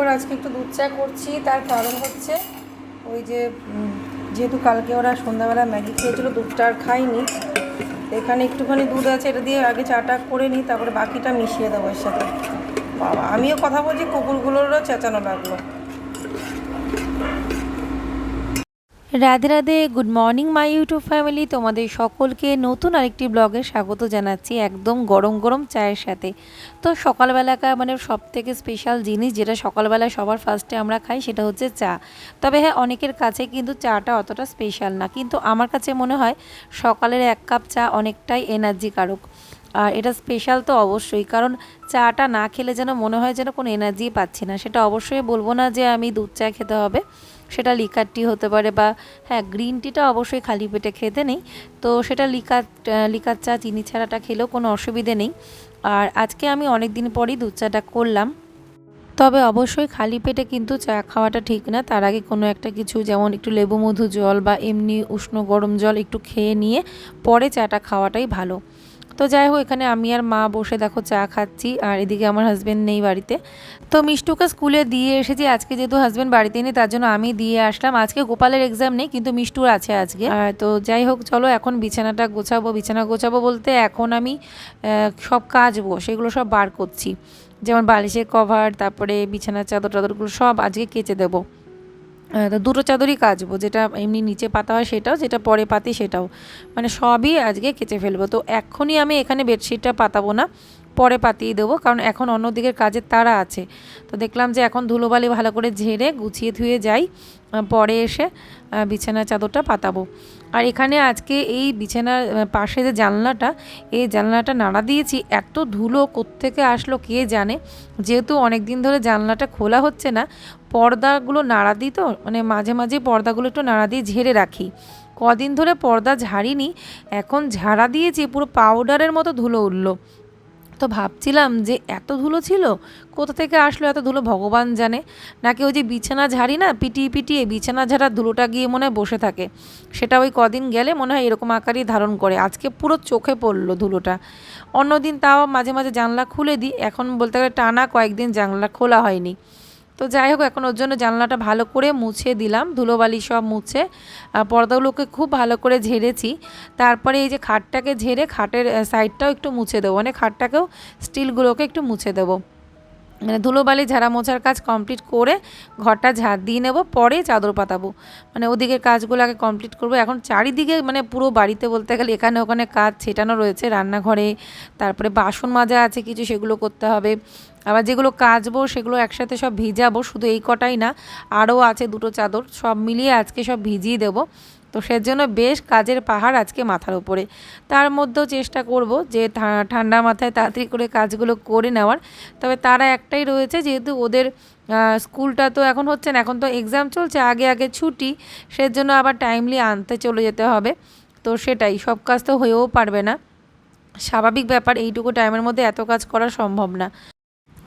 পর আজকে একটু দুধ চা করছি, তার কারণ হচ্ছে ওই যে যেহেতু কালকে ওরা সন্ধ্যাবেলা ম্যাগি খেয়েছিল, দুধটা আর খাইনি। এখানে একটুখানি দুধ আছে, এটা দিয়ে আগে চাটা করে নিই, তারপরে বাকিটা মিশিয়ে দেবো এর সাথে। বাবা, আমিও কথা বলছি, কুকুরগুলোরও চেঁচানো লাগল। Radhe Radhe good morning my YouTube family তোমাদের সকলকে নতুন আরেকটি ব্লগে স্বাগত জানাচ্ছি একদম গরম গরম চায়ের সাথে। তো সকালবেলাকার মানে সব থেকে স্পেশাল জিনিস যেটা সকালবেলা সবার ফার্স্টে আমরা খাই সেটা হচ্ছে চা। তবে হ্যাঁ অনেকের কাছে কিন্তু চাটা অতটা স্পেশাল না। কিন্তু আমার কাছে মনে হয় সকালের এক কাপ চা অনেকটাই এনার্জি কারক। আর এটা স্পেশাল তো অবশ্যই, কারণ চাটা না খেলে যেন মনে হয় যেন কোনো এনার্জি পাচ্ছি না। সেটা অবশ্যই বলব না যে আমি দুধ চা খেতে হবে। সেটা লিকার টি হতে পারে বা হ্যাঁ গ্রিন টিটা অবশ্যই খালি পেটে খেতে নেই। তো সেটা লিকার লিকার চা, চিনি ছাড়াটা খেলেও কোনো অসুবিধে নেই। আর আজকে আমি অনেক দিন পরই দুধ চাটা করলাম। তবে অবশ্যই খালি পেটে কিন্তু চা খাওয়াটা ঠিক না। তার আগে কোনো একটা কিছু, যেমন একটু লেবু মধু জল বা এমনি উষ্ণ গরম জল একটু খেয়ে নিয়ে পরে চাটা খাওয়াটাই ভালো। তো যাই হোক, এখানে আমি আর মা বসে দেখো চা খাচ্ছি, আর এদিকে আমার হাজব্যান্ড নেই বাড়িতে। তো মিষ্টুকে স্কুলে দিয়ে এসেছি, আজকে যেহেতু হাজব্যান্ড বাড়িতে নেই, তার জন্য আমি দিয়ে আসলাম। আজকে গোপালের এক্সাম নেই, কিন্তু মিষ্টুর আছে আজকে। তো যাই হোক, চলো এখন বিছানাটা গোছাবো, বিছানা গোছাবো বলতে এখন আমি সব কাচবো, সেগুলো সব বার করছি। যেমন বালিশের কভার তারপরে বিছানার চাদর টাদরগুলো সব আজকে কেচে দেবো। দুটো চাদরই কাচবো, যেটা এমনি নিচে পাতা হয় সেটাও, যেটা পরে পাতি সেটাও। মানে সবই আজকে কেচে ফেলব। তো এখনই আমি এখানে বেডশিটটা পাতাবো না। পরে পাতিয়ে দেবো, কারণ এখন অন্য দিকের কাজের তারা আছে। তো দেখলাম যে এখন ধুলোবালি ভালো করে ঝেড়ে গুছিয়ে ধুয়ে যাই পরে এসে বিছানার চাদরটা পাতাবো। আর এখানে আজকে এই বিছানার পাশে যে জানলাটা, এই জানলাটা নাড়া দিয়েছি, এত ধুলো কোত্থেকে আসলো কে জানে? যেহেতু অনেক দিন ধরে জানলাটা খোলা হচ্ছে না, পর্দাগুলো নাড়া দিই তো মানে মাঝে মাঝে পর্দাগুলো একটু নাড়া দিয়ে ঝেড়ে রাখি। কদিন ধরে পর্দা ঝাড়িনি, এখন ঝাড়া দিয়েছি, পুরো পাউডারের মতো ধুলো উঠল। তো ভাবছিলাম যে এত ধুলো ছিল, কোথা থেকে আসলো এত ধুলো ভগবান জানে? নাকি ওই যে বিছানা ঝাড়ি না, পিটিয়ে পিটিয়ে বিছানা ঝাড়া ধুলোটা গিয়ে মনে হয় বসে থাকে। সেটা ওই কদিন গেলে মনে হয় এরকম আকারই ধারণ করে। আজকে পুরো চোখে পড়ল ধুলোটা। অন্যদিন তাও মাঝে মাঝে জানলা খুলে দিই। এখন বলতে গেলে টানা কয়েকদিন জানলা খোলা হয়নি। তো যাই হোক, এখন ওর জন্য জানলাটা ভালো করে মুছে দিলাম। ধুলোবালি সব মুছে। পর্দাগুলোকে খুব ভালো করে ঝেড়েছি। তারপরে এই যে খাটটাকে ঝেড়ে খাটের সাইডটাও একটু মুছে দেবো। মানে খাটটাকেও স্টিলগুলোকে একটু মুছে দেবো। মানে ধুলোবালি ঝাড়া মোছার কাজ কমপ্লিট করে ঘরটা ঝাড় দিয়ে নেব, পরে চাদর পাতাবো। মানে ওদিকের কাজগুলো আগে কমপ্লিট করব। এখন চারিদিকে মানে পুরো বাড়িতে বলতে গেলে এখানে ওখানে কাজ ছেটানো রয়েছে, রান্নাঘরে, তারপরে বাসন মাজা আছে, কিছু সেগুলো করতে হবে। আবার যেগুলো কাচবো, সেগুলো একসাথে সব ভিজাবো, শুধু এই কটাই না, আরও আছে দুটো চাদর, সব মিলিয়ে আজকে সব ভিজিয়ে দেবো। তো সেজন্য বেশ কাজের পাহাড় আজকে মাথার উপরে। তার মধ্যেও চেষ্টা করব যে ঠান্ডা মাথায় তাড়াতাড়ি করে কাজগুলো করে নেওয়ার। তবে তারা একটাই রয়েছে, যেহেতু ওদের স্কুলটা তো এখন হচ্ছে না, এখন তো এক্সাম চলছে, আগে আগে ছুটি, সেজন্য আবার টাইমলি আনতে চলে যেতে হবে। তো সেটাই, সব কাজ তো হয়েও পারবে না। স্বাভাবিক ব্যাপার, এইটুকু টাইমের মধ্যে এত কাজ করা সম্ভব না।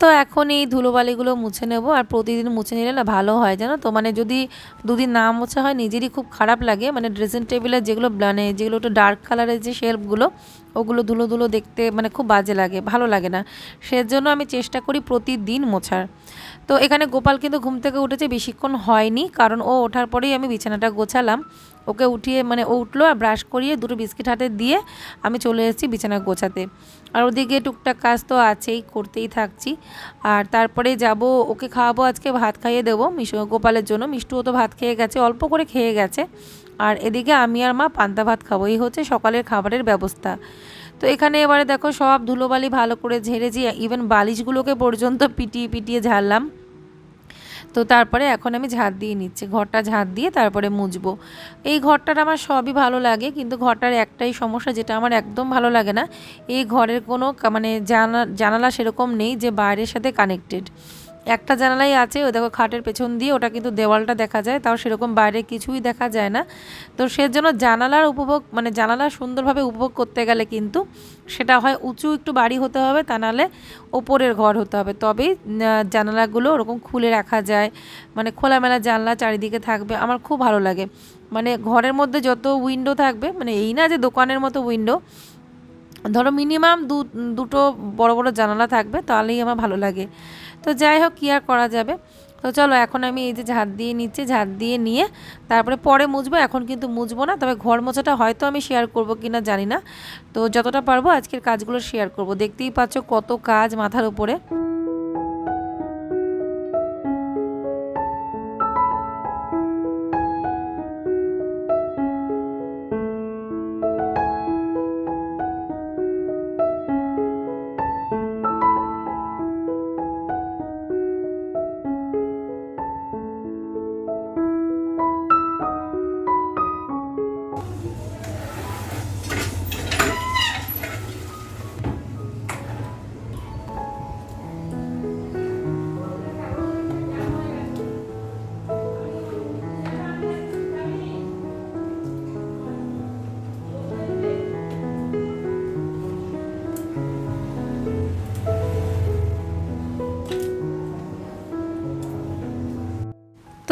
তো এখন এই ধুলোবালিগুলো মুছে নেব আর প্রতিদিন মুছে নিলে না ভালো হয় জানো তো? মানে যদি দুদিন না মোছা হয় নিজেরই খুব খারাপ লাগে। মানে ড্রেসিং টেবিলে যেগুলো মানে যেগুলো একটু ডার্ক কালারের যে শেলফগুলো ওগুলো ধুলো ধুলো দেখতে মানে খুব বাজে লাগে, ভালো লাগে না। সেজন্য আমি চেষ্টা করি প্রতিদিন মোছার। তো এখানে গোপাল কিন্তু ঘুম থেকে উঠেছে, বেশিক্ষণ হয়নি, কারণ ও ওঠার পরেই আমি বিছানাটা গোছালাম। ওকে উঠিয়ে মানে ও উঠল আর ব্রাশ করিয়ে দুটো বিস্কিট হাতে দিয়ে আমি চলে এসেছি বিছানা গোছাতে। আর ওদিকে টুকটাক কাজ তো আছেই, করতেই থাকছি। আর তারপরে যাব, ওকে খাওয়াবো আজকে, ভাত খাইয়ে দেবো মিশু, গোপালের জন্য। মিষ্টুও তো ভাত খেয়ে গেছে, অল্প করে খেয়ে গেছে। আর এদিকে আমি আর মা পান্তা ভাত খাব এই হচ্ছে সকালের খাবারের ব্যবস্থা। তো এখানে এবারে দেখো সব ধুলোবালি ভালো করে ঝেড়ে ঝেড়েছি ইভেন বালিশগুলোকে পর্যন্ত পিটিয়ে পিটিয়ে ঝাড়লাম। তো তারপরে এখন আমি ঝাড় দিয়ে নিচ্ছি, ঘরটা ঝাড় দিয়ে তারপরে মুছবো। এই ঘরটার আমার সবই ভালো লাগে, কিন্তু ঘরটার একটাই সমস্যা যেটা আমার একদম ভালো লাগে না, এই ঘরের কোনো মানে জানা জানালা সেরকম নেই যে বাইরের সাথে কানেক্টেড একটা জানালাই আছে ওই দেখো খাটের পেছন দিয়ে ওটা কিন্তু দেওয়ালটা দেখা যায়, তাও সেরকম বাইরে কিছুই দেখা যায় না। তো সেজন্য জানালার উপভোগ মানে জানালা সুন্দরভাবে উপভোগ করতে গেলে কিন্তু সেটা হয় উঁচু একটু বাড়ি হতে হবে, তা নাহলে ওপরের ঘর হতে হবে। তবেই জানালাগুলো ওরকম খুলে রাখা যায় মানে খোলামেলা জানলা চারিদিকে থাকবে, আমার খুব ভালো লাগে। মানে ঘরের মধ্যে যত উইন্ডো থাকবে মানে এই না যে দোকানের মতো উইন্ডো, ধরো মিনিমাম দু, দুটো বড় বড় জানালা থাকবে, তাহলেই আমার ভালো লাগে। তো যাই হোক, কী আর করা যাবে? তো চলো, এখন আমি এই যে ঝাঁট দিয়ে নিচ্ছি, ঝাঁট দিয়ে নিয়ে তারপরে পরে মুছবো, এখন কিন্তু মুছবো না, তবে ঘর মোছাটা হয়তো আমি শেয়ার করব কি না জানি না। তো যতটা পারব আজকের কাজগুলো শেয়ার করব। দেখতেই পাচ্ছ কত কাজ মাথার উপরে।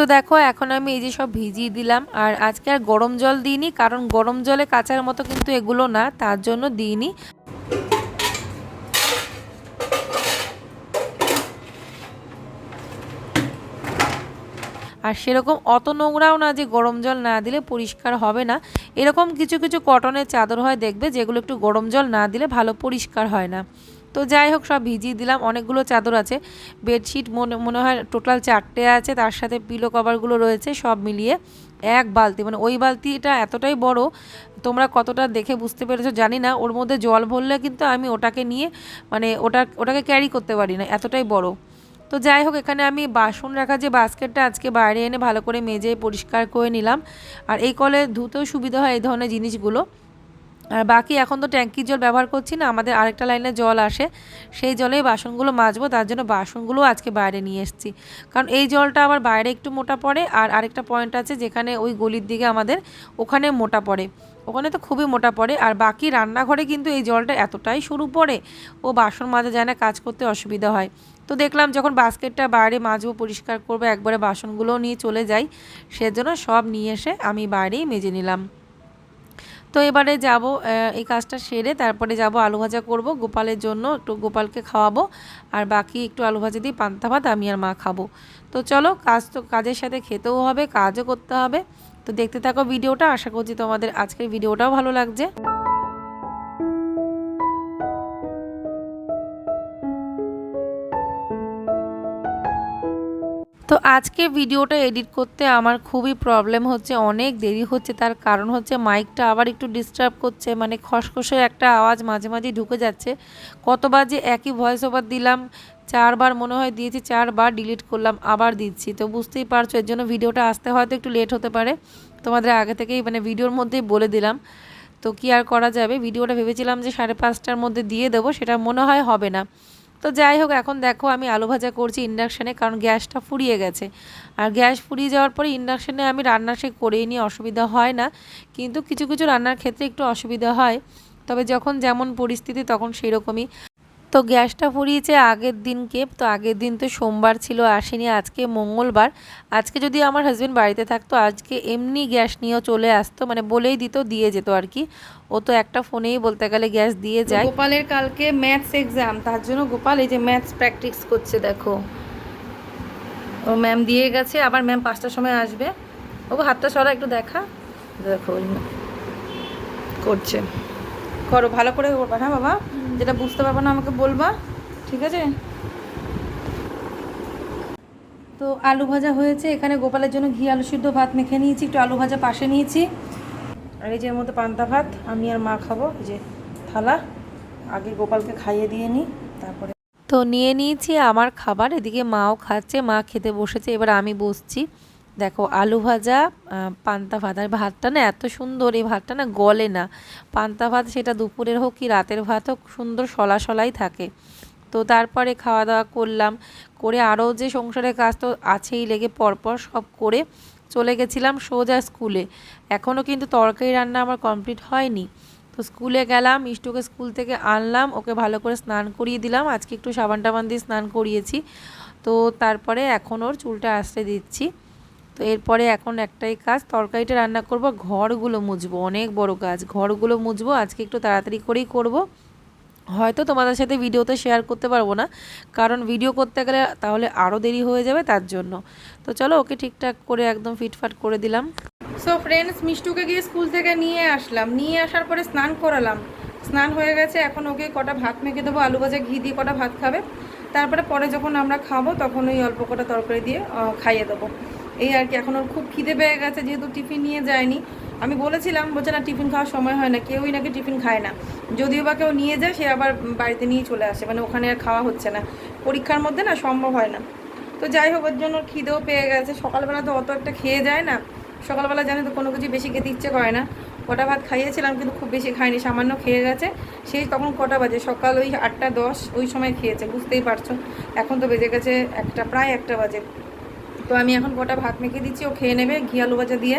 তো দেখো, এখন আমি এই যে সব ভিজিয়ে দিলাম। আর আজকে আর গরম জল দিইনি, কারণ গরম জলে কাচার মতো কিন্তু এগুলো না, তার জন্য দিইনি। আর সেরকম অত নোংরাও না যে গরম জল না দিলে পরিষ্কার হবে না। এরকম কিছু কিছু কটনের চাদর হয় দেখবে, যেগুলো একটু গরম জল না দিলে ভালো পরিষ্কার হয় না। তো যাই হোক, সব ভিজিয়ে দিলাম। অনেকগুলো চাদর আছে। বেডশিট মনে মনে হয় টোটাল চারটে আছে। তার সাথে পিলো কভারগুলো রয়েছে সব মিলিয়ে। এক বালতি মানে ওই বালতিটা এতটাই বড়, তোমরা কতটা দেখে বুঝতে পেরেছ, জানি না। ওর মধ্যে জল ভরলে কিন্তু আমি ওটাকে নিয়ে মানে ওটা, ওটাকে ক্যারি করতে পারি না। এতটাই বড়। তো যাই হোক, এখানে আমি বাসন রাখা যে বাস্কেটটা আজকে বাইরে এনে ভালো করে মেজে পরিষ্কার করে নিলাম। আর এই কলে ধুতেও সুবিধা হয় এই ধরনের জিনিসগুলো। আর বাকি এখন তো ট্যাঙ্কির জল ব্যবহার করছি না, আমাদের আরেকটা লাইনে জল আসে। সেই জলেই বাসনগুলো মাজবো, তার জন্য বাসনগুলো আজকে বাইরে নিয়ে এসেছি। কারণ এই জলটা আবার বাইরে একটু মোটা পড়ে, আর আরেকটা পয়েন্ট আছে যেখানে ওই গলির দিকে আমাদের ওখানে মোটা পড়ে। ওখানে তো খুবই মোটা পড়ে, আর বাকি রান্নাঘরে কিন্তু এই জলটা এতটাই সরু পড়ে, ও বাসন মাজা যায় না, কাজ করতে অসুবিধা হয়। তো দেখলাম যখন বাস্কেটটা বাইরে মাজবো, পরিষ্কার করব, একবারে বাসনগুলোও নিয়ে চলে যাই, সেজন্য সব নিয়ে এসে আমি বাইরেই মেজে নিলাম। তো এবারে যাব এই কাজটা সেরে তারপরে যাব আলু ভাজা করব। গোপালের জন্য একটু গোপালকে খাওয়াবো, আর বাকি একটু আলু ভাজা দিয়ে পান্তা ভাত আমি আর মা খাব। তো চলো, কাজ তো, কাজের সাথে খেতেও হবে, কাজও করতে হবে। তো দেখতে থাকো ভিডিওটা, আশা করছি তোমাদের আজকের ভিডিওটাও ভালো লাগছে। তো আজকে ভিডিওটা এডিট করতে আমার খুবই প্রবলেম হচ্ছে, অনেক দেরি হচ্ছে। তার কারণ হচ্ছে মাইকটা আবার একটু ডিস্টার্ব করছে মানে খসখসে একটা আওয়াজ মাঝে মাঝে ঢুকে যাচ্ছে। কতবার যে একই ভয়েস ওভার দিলাম, চারবার মনে হয় দিয়েছি, চারবার ডিলিট করলাম, আবার দিচ্ছি। তো বুঝতেই পারছ, এর জন্য ভিডিওটা আসতে হয়তো একটু লেট হতে পারে। তোমাদের আগে থেকেই মানে ভিডিওর মধ্যেই বলে দিলাম। তো কি আর করা যাবে? ভিডিওটা ভেবেছিলাম যে সাড়ে পাঁচটার মধ্যে দিয়ে দেবো, সেটা মনে হয় হবে না। তো যাই হোক, এখন দেখো আমি আলু ভাজা করছি ইন্ডাকশানে কারণ গ্যাসটা ফুরিয়ে গেছে। আর গ্যাস ফুরিয়ে যাওয়ার পরে ইন্ডাকশানে আমি রান্না সে করেই নিয়ে অসুবিধা হয় না। কিন্তু কিছু কিছু রান্নার ক্ষেত্রে একটু অসুবিধা হয়। তবে যখন যেমন পরিস্থিতি, তখন সেই রকমই তো গ্যাসটা ফুরিয়েছে আগের দিনকে তো আগের দিন তো সোমবার ছিল আসেনি আজকে মঙ্গলবার। আজকে যদি আমার হাজব্যান্ড বাড়িতে থাকতো আজকে এমনি গ্যাস নিয়েও চলে আসতো মানে বলেই দিত দিয়ে যেত আর কি। ও তো একটা ফোনেই বলতে গেলে গ্যাস দিয়ে যায়। গোপালের কালকে ম্যাথস এক্সাম তার জন্য গোপাল এই যে ম্যাথস প্র্যাকটিস করছে দেখো। ও ম্যাম দিয়ে গেছে আবার ম্যাম পাঁচটার সময় আসবে। ও হাতটা সরা একটু দেখা। দেখো করছে। করো ভালো করে করবা হ্যাঁ বাবা? যেটা বুঝতে পারব না, আমাকে বলবা, ঠিক আছে? তো আলু ভাজা হয়েছে, এখানে গোপালের জন্য ঘি আলু সিদ্ধ ভাত মেখে নিয়েছি, একটু আলু ভাজা পাশে নিয়েছি। আর এই যে মধ্যে পান্তা ভাত, আমি আর মা খাব যে থালা। আগে গোপালকে খাইয়ে দিয়ে নিই তারপরে তো নিয়ে নিয়েছি আমার খাবার, এদিকে মাও খাচ্ছে, মা খেতে বসেছে, এবার আমি বসছি। দেখো, আলু ভাজা পান্তা ভাত। আর ভাতটা না এত সুন্দর, এই ভাতটা না গলে না। পান্তা ভাত সেটা দুপুরের হোক কি রাতের ভাত হোক, সুন্দর সলা সলাই থাকে। তো তারপরে খাওয়া দাওয়া করলাম, করে আরও যে সংসারের কাজ তো আছেই, লেগে পরপর সব করে চলে গেছিলাম সোজা স্কুলে। এখনও কিন্তু তরকারি রান্না আমার কমপ্লিট হয়নি। তো স্কুলে গেলাম মিষ্টুকে স্কুল থেকে আনলাম, ওকে ভালো করে স্নান করিয়ে দিলাম। আজকে একটু সাবান টাবান দিয়ে স্নান করিয়েছি। তো তারপরে এখন ওর চুলটা আসতে দিচ্ছি। তো এরপরে এখন একটাই কাজ, তরকারিটা রান্না করব, ঘরগুলো মুছবো। অনেক বড় কাজ, ঘরগুলো মুছবো, আজকে একটু তাড়াতাড়ি করেই করব। হয়তো তোমাদের সাথে ভিডিওতে শেয়ার করতে পারব না, কারণ ভিডিও করতে গেলে তাহলে আরও দেরি হয়ে যাবে তার জন্য। তো চলো ওকে ঠিকঠাক করে একদম ফিটফাট করে দিলাম। সো ফ্রেন্ডস মিষ্টুকে গিয়ে স্কুল থেকে নিয়ে আসলাম। নিয়ে আসার পরে স্নান করালাম। স্নান হয়ে গেছে, এখন ওকে কটা ভাত মেখে দেবো, আলু ভাজা, ঘি দিয়ে কটা ভাত খাবে। তারপরে পরে যখন আমরা খাব, তখন ওই অল্প কটা তরকারি দিয়ে খাইয়ে দেবো। এই আর কি, এখন ওর খুব খিদে পেয়ে গেছে, যেহেতু টিফিন নিয়ে যায়নি। আমি বলেছিলাম, বলছে, না, টিফিন খাওয়ার সময় হয় না, কেউই নাকি টিফিন খায় না। যদিও বা কেউ নিয়ে যায়, সে আবার বাড়িতে নিয়ে চলে আসে মানে ওখানে আর খাওয়া হচ্ছে না। পরীক্ষার মধ্যে না, সম্ভব হয় না। তো যাই হোক, ওর জন্য খিদেও পেয়ে গেছে। সকালবেলা তো অত একটা খেয়ে যায় না। সকালবেলা জানে তো, কোনো কিছু বেশি খেতে ইচ্ছে করে না। কটা ভাত খাইয়েছিলাম, কিন্তু খুব বেশি খায়নি সামান্য খেয়ে গেছে। সেই তখন কটা বাজে? সকাল ওই আটটা দশ, ওই সময় খেয়েছে, বুঝতেই পারছ। এখন তো বেজে গেছে একটা, প্রায় একটা বাজে। তো আমি এখন কটা ভাত মেখে দিচ্ছি, ও খেয়ে নেবে, ঘি আলু ভাজা দিয়ে।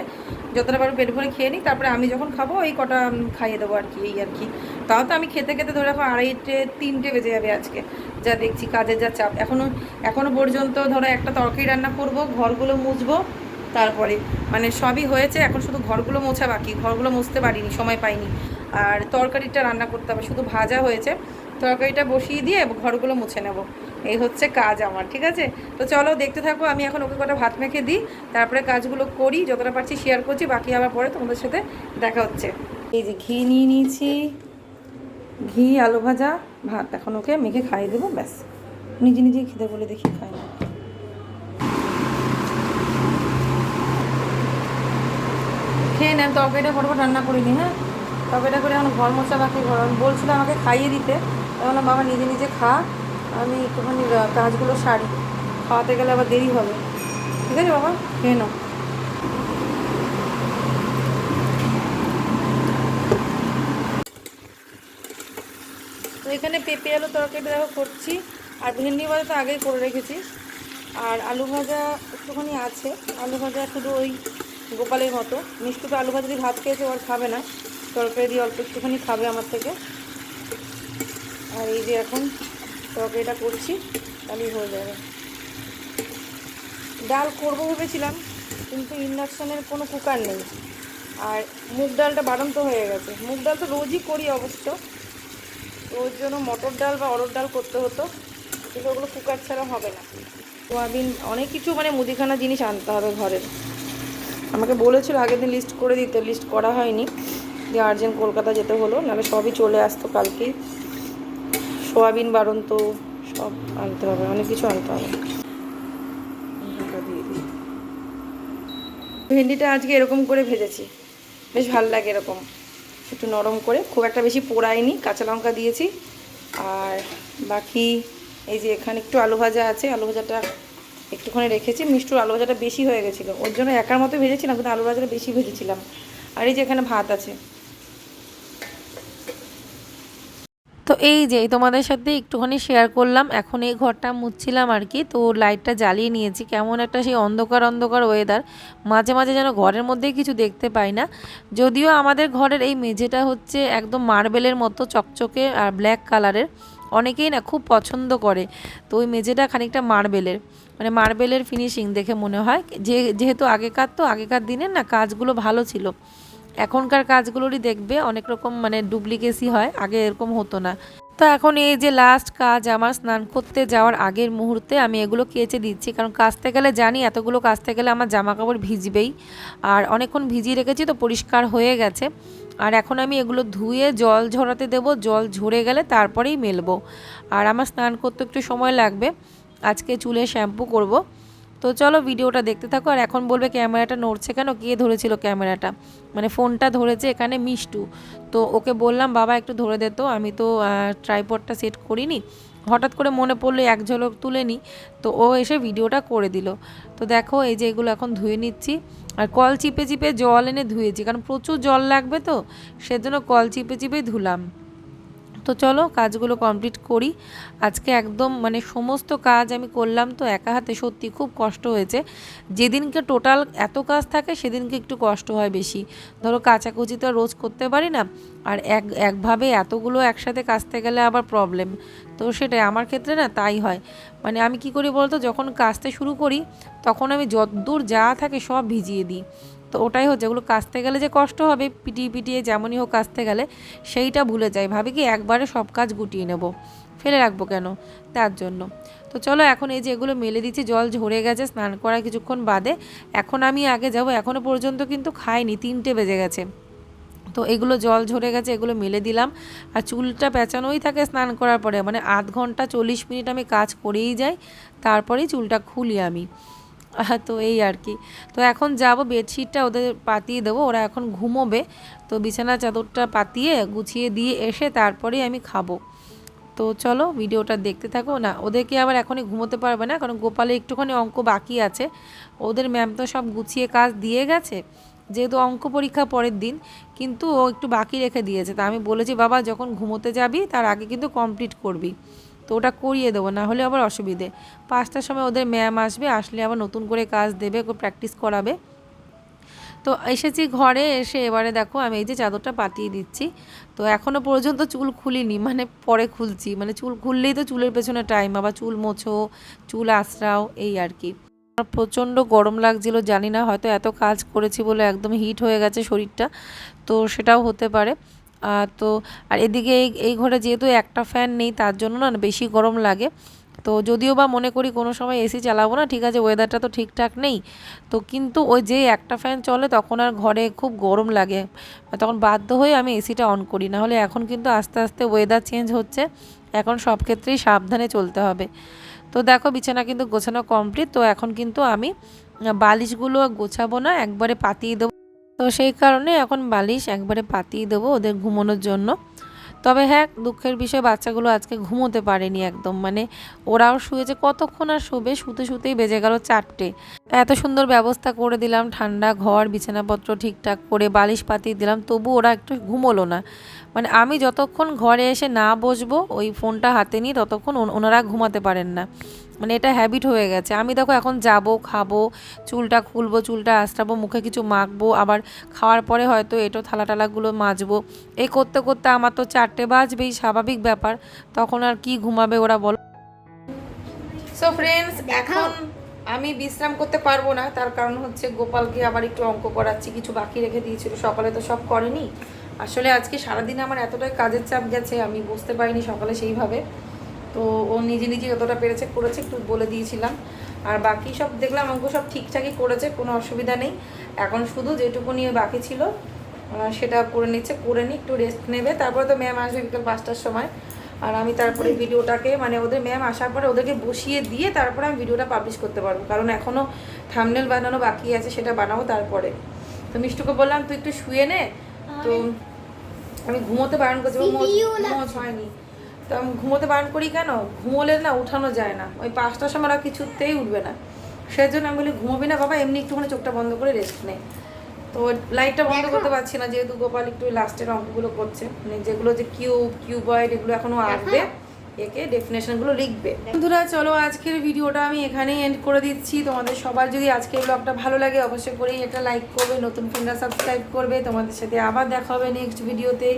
যতটা পারো পেট ভরে খেয়ে নিই তারপরে আমি যখন খাব, ওই কটা খাইয়ে দেবো আর কি, এই আর কি। তাও তো আমি খেতে খেতে ধরে রাখো আড়াইটে, তিনটে বেজে যাবে আজকে। যা দেখছি কাজের যা চাপ। এখনও এখনও পর্যন্ত ধরো একটা তরকারি রান্না করব, ঘরগুলো মুছবো, তারপরে। মানে সবই হয়েছে, এখন শুধু ঘরগুলো মোছা বাকি, ঘরগুলো মুছতে পারিনি, সময় পাইনি। আর তরকারিটা রান্না করতে হবে, শুধু ভাজা হয়েছে। তরকারিটা বসিয়ে দিয়ে ঘরগুলো মুছে নেব। এই হচ্ছে কাজ আমার, ঠিক আছে? তো চলো দেখতে থাকো, আমি এখন ওকে কটা ভাত মেখে দিই, তারপরে কাজগুলো করি, যতটা পারছি শেয়ার করছি, বাকি আবার পরে তোমাদের সাথে দেখা হচ্ছে। এই যে ঘি নিয়ে নিয়েছি, ঘি, আলু ভাজা, ভাত, এখন ওকে মেখে খাইয়ে দেবো, ব্যাস। নিজে নিজেই খেতে বলে দেখি খাই না। খেয়ে নেন, তরকারিটা ফটোফট রান্না করিনি হ্যাঁ? তরকারিটা করে এখন ঘর মোছা বাকি, ঘর বলছিল আমাকে খাইয়ে দিতে। তখন বাবা নিজে নিজে খা, আমি একটুখানি কাজগুলো সারি। খাওয়াতে গেলে আবার দেরি হবে। ঠিক আছে, বাবা, খেয়ে নাও। তো এখানে পেঁপে আলু তরকারিটা দেখো করছি, আর ভেন্ডি ভাজা তো আগেই করে রেখেছি। আর আলু ভাজা একটুখানি আছে, আলু ভাজা শুধু ওই গোপালের মতো। মিষ্টি তো আলু ভাজা দিয়ে ভাত খেয়েছে ওর খাবে না। তরকারি দিয়ে অল্প একটুখানি খাবে আমার থেকে। আর এই যে এখন তরকারিটা করছি, তাহলেই হয়ে যাবে। ডাল করব ভেবেছিলাম, কিন্তু ইন্ডাকশানের কোনো কুকার নেই। আর মুগ ডালটা বাড়ন্ত হয়ে গেছে। মুগ ডাল তো রোজই করি অবশ্য। ওর জন্য মটর ডাল বা অরড় ডাল করতে হতো। কিন্তু ওগুলো কুকার ছাড়া হবে না। সোয়াবিন, অনেক কিছু মানে মুদিখানা জিনিস আনতে হবে ঘরের আমাকে বলেছিল আগের দিন লিস্ট করে দিতে। লিস্ট করা হয়নি। যে আর্জেন্ট কলকাতা যেতে হলো, নাহলে সবই চলে আসতো কালকেই। সোয়াবিন, বাড়ন্ত সব আনতে হবে, অনেক কিছু আনতে হবে। ভেন্ডিটা আজকে এরকম করে ভেজেছি, বেশ ভালো লাগে এরকম। একটু নরম করে, খুব একটা বেশি পোড়ায়নি কাঁচা লঙ্কা দিয়েছি। আর বাকি এই যে এখানে একটু আলু ভাজা আছে, আলু ভাজাটা একটুখানি রেখেছি, মিষ্টুর আলু ভাজাটা বেশি হয়ে গেছিল। ওর জন্য একার মতো ভেজেছিলাম, কিন্তু আলু ভাজাটা বেশি ভেজেছিলাম। আর এই যে এখানে ভাত আছে তো এই যে তোমাদের সাথে একটুখানি শেয়ার করলাম। এখন এই ঘরটা মুছছিলাম আর কি তো লাইটটা জ্বালিয়ে নিয়েছি। কেমন একটা সেই অন্ধকার অন্ধকার ওয়েদার মাঝে মাঝে যেন ঘরের মধ্যেই কিছু দেখতে পাই না। যদিও আমাদের ঘরের এই মেঝেটা হচ্ছে একদম মার্বেলের মতো, চকচকে আর ব্ল্যাক কালারের অনেকেই না খুব পছন্দ করে। তো ওই মেঝেটা খানিকটা মার্বেলের মানে মার্বেলের ফিনিশিং দেখে মনে হয়। যে, যেহেতু আগেকার তো, আগেকার দিনের না কাজগুলো ভালো ছিল। এখনকার কাজগুলোরই দেখবে, অনেক রকম মানে ডুপ্লিকেসি হয়, আগে এরকম হতো না। তো এখন এই যে লাস্ট কাজ, আমার স্নান করতে যাওয়ার আগের মুহূর্তে আমি এগুলো কেচে দিচ্ছি, কারণ কাচতে গেলে জানি এতগুলো কাচতে গেলে আমার জামা কাপড় ভিজবেই। আর অনেকক্ষণ ভিজিয়ে রেখেছি তো পরিষ্কার হয়ে গেছে। আর এখন আমি এগুলো ধুয়ে জল ঝরাতে দেব, জল ঝরে গেলে তারপরেই মেলবো। আর আমার স্নান করতে একটু সময় লাগবে, আজকে চুলে শ্যাম্পু করব। তো চলো ভিডিওটা দেখতে থাকো। আর এখন বলবে ক্যামেরাটা নড়ছে কেন? কে ধরেছিল ক্যামেরাটা? মানে ফোনটা ধরেছে এখানে মিষ্টু। তো ওকে বললাম, বাবা, একটু ধরে দে তো। আমি তো ট্রাইপডটা সেট করিনি। হঠাৎ করে মনে পড়ল এক ঝলক তুলে নিই তো ও এসে ভিডিওটা করে দিল। তো দেখো, এই যে এগুলো এখন ধুয়ে নিচ্ছি। আর কল চিপে চিপে জল এনে ধুয়েছি, কারণ প্রচুর জল লাগবে তো। সেজন্য কল চিপে চিপে ধুলাম। তো চলো কাজগুলো কমপ্লিট করি। আজকে একদম মানে সমস্ত কাজ আমি করলাম তো একা হাতে সত্যি খুব কষ্ট হয়েছে। যেদিনকে টোটাল এত কাজ থাকে সেদিনকে একটু কষ্ট হয় বেশি। ধরো কাচাকুচি তো রোজ করতে পারি না। আর এক, একভাবে এতগুলো একসাথে কাচতে গেলে আবার প্রবলেম তো সেটাই আমার ক্ষেত্রে না তাই হয়। মানে আমি কি করি বলতো? যখন কাচতে শুরু করি, তখন আমি যতদূর যা থাকে সব ভিজিয়ে দিই। তো ওটাই হচ্ছে এগুলো কাচতে গেলে যে কষ্ট হবে, পিটিয়ে পিটিয়ে যেমনই হোক কাচতে গেলে, সেইটা ভুলে যাই। ভাবি কি একবারে সব কাজ গুটিয়ে নেব, ফেলে রাখব কেন? তার জন্য। তো চলো এখন এই যে এগুলো মেলে দিচ্ছি, জল ঝরে গেছে, স্নান করা কিছুক্ষণ বাদে, এখন আমি আগে যাব এখনও পর্যন্ত কিন্তু খাইনি, তিনটে বেজে গেছে। তো এগুলো জল ঝরে গেছে, এগুলো মেলে দিলাম। আর চুলটা পেঁচানোই থাকে স্নান করার পরে মানে আধ ঘণ্টা চল্লিশ মিনিট আমি কাজ করেই যাই, তারপরেই চুলটা খুলি আমি। তো এই আর কি। তো এখন যাব, বেডশিটটা ওদের পাতিয়ে দেবো, ওরা এখন ঘুমোবে। তো বিছানা চাদরটা পাতিয়ে, গুছিয়ে দিয়ে এসে তারপরেই আমি খাব। তো চলো ভিডিওটা দেখতে থাকো। না, ওদেরকে আবার এখনই ঘুমোতে পারবে না, কারণ গোপালে একটুখানি অঙ্ক বাকি আছে। ওদের ম্যাম তো সব গুছিয়ে কাজ দিয়ে গেছে, যেহেতু অঙ্ক পরীক্ষা পরের দিন, কিন্তু ও একটু বাকি রেখে দিয়েছে। তা আমি বলেছি, বাবা, যখন ঘুমোতে যাবি, তার আগে কিন্তু কমপ্লিট করবি। তো ওটা করিয়ে দেবো, না হলে আবার অসুবিধে। পাঁচটার সময় ওদের ম্যাম আসবে, আসলে আবার নতুন করে কাজ দেবে প্র্যাকটিস করাবে। তো এসেছি ঘরে, এসে এবারে দেখো আমি এই যে চাদরটা পাতিয়ে দিচ্ছি। তো এখনও পর্যন্ত চুল খুলিনি মানে পরে খুলছি। মানে চুল খুললেই তো চুলের পেছনে টাইম আবার চুল মোছো, চুল আঁচড়াও, এই আর কি। আমার প্রচণ্ড গরম লাগছিল, জানি না হয়তো এত কাজ করেছি বলে একদম হিট হয়ে গেছে শরীরটা। তো সেটাও হতে পারে। তো আর এদিকে এই এই ঘরে যেহেতু একটা ফ্যান নেই, তার জন্য না বেশি গরম লাগে। তো যদিও বা মনে করি কোনো সময় এসি চালাবো না, ঠিক আছে ওয়েদারটা তো ঠিকঠাক নেই। তো কিন্তু ওই যে একটা ফ্যান চলে, তখন আর ঘরে খুব গরম লাগে। তখন বাধ্য হয়ে আমি এসিটা অন করি না হলে এখন কিন্তু আস্তে আস্তে ওয়েদার চেঞ্জ হচ্ছে। এখন সব ক্ষেত্রেই সাবধানে চলতে হবে। তো দেখো, বিছানা কিন্তু গোছানো কমপ্লিট তো এখন কিন্তু আমি বালিশগুলো গোছাবো না, একবারে পাতিয়ে দেবো। তো সেই কারণে এখন বালিশ একবারে পাতিয়ে দেবো ওদের ঘুমানোর জন্য। তবে হ্যাঁ দুঃখের বিষয়, বাচ্চাগুলো আজকে ঘুমোতে পারেনি একদম। মানে ওরাও শুয়েছে, কতক্ষণ আর শুবে? শুতে শুতেই বেজে গেল চারটে। এত সুন্দর ব্যবস্থা করে দিলাম, ঠান্ডা ঘর, বিছানাপত্র ঠিকঠাক করে বালিশ পাতিয়ে দিলাম, তবু ওরা একটু ঘুমোলো না। মানে আমি যতক্ষণ ঘরে এসে না বসবো, ওই ফোনটা হাতে নিয়ে ততক্ষণ ওন- ওনারা ঘুমাতে পারেন না। মানে এটা হ্যাবিট হয়ে গেছে। আমি দেখো এখন যাব খাব চুলটা খুলবো চুলটা আঁচড়াবো মুখে কিছু মাখবো আবার খাওয়ার পরে হয়তো এটো থালা টালাগুলো মাজবো। এই করতে করতে আমার তো চারটে বাজবেই স্বাভাবিক ব্যাপার। তখন আর কি ঘুমাবে ওরা বলো। সো ফ্রেন্ডস এখন আমি বিশ্রাম করতে পারব না। তার কারণ হচ্ছে গোপালকে আবার একটু অঙ্ক করাচ্ছি কিছু বাকি রেখে দিয়েছিল। সকালে তো সব করেনি। আসলে আজকে সারাদিন আমার এতটাই কাজের চাপ গেছে আমি বুঝতে পারিনি সকালে সেইভাবে। তো ও নিজে নিজে যতটা পেরেছে করেছে একটু বলে দিয়েছিলাম। আর বাকি সব দেখলাম অঙ্ক সব ঠিকঠাকই করেছে কোনো অসুবিধা নেই। এখন শুধু যেটুকুনি বাকি ছিল সেটা করে নিচ্ছে করে নিই একটু রেস্ট নেবে। তারপরে তো ম্যাম আসবে বিকেল পাঁচটার সময়। আর আমি তারপরে ভিডিওটাকে মানে ওদের ম্যাম আসার পরে ওদেরকে বসিয়ে দিয়ে তারপরে আমি ভিডিওটা পাবলিশ করতে পারব। কারণ এখনও থামনেল বানানো বাকি আছে সেটা বানাবো তারপরে। তো মিষ্টুকে বললাম তুই একটু শুয়ে নে। তো আমি ঘুমোতে বারণ করছি হয়নি। তো আমি ঘুমোতে বারণ করি কেন? ঘুমোলে না উঠানো যায় না। ওই পাঁচটার সময় ওরা কিছুতেই উঠবে না। সেই জন্য আমি বলি ঘুমোবি না বাবা এমনি একটুখানি চোখটা বন্ধ করে রেস্ট নে। তো লাইটটা বন্ধ করতে পারছি না যেহেতু গোপাল একটু লাস্টের অঙ্কগুলো করছে। মানে যেগুলো যে কিউব কিউবয়েড এগুলো এখনও আসবে একে ডেফিনেশনগুলো লিখবে। বন্ধুরা চলো আজকের ভিডিওটা আমি এখানেই এন্ড করে দিচ্ছি। তোমাদের সবার যদি আজকের ব্লগটা ভালো লাগে অবশ্যই করেই এটা লাইক করবে। নতুন ফ্রেন্ডরা সাবস্ক্রাইব করবে। তোমাদের সাথে আবার দেখা হবে নেক্সট ভিডিওতে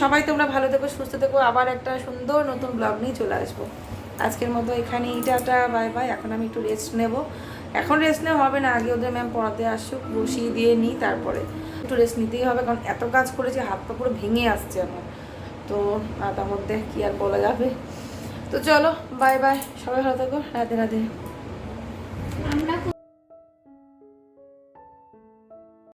সবাই তোমরা ভালো থেকো, সুস্থ থেকো। আবার একটা সুন্দর নতুন ব্লগ নিয়ে চলে আসব। আজকের মতো এখানেই, টাটা, বাই বাই। এখন আমি একটু রেস্ট নেব। এখন রেস্ট নেওয়া হবে না, আগে ওদের ম্যাম পড়াতে আসুক, বসিয়ে দিয়ে নিই তারপরে। একটু রেস্ট নিতেই হবে, কারণ এত কাজ করেছি হাত পা পুরো ভেঙে আসছে আমার। তো তার মধ্যে কী আর বলা যাবে? তো চলো, বাই বাই। সবাই ভালো থেকো, রাধে রাধে।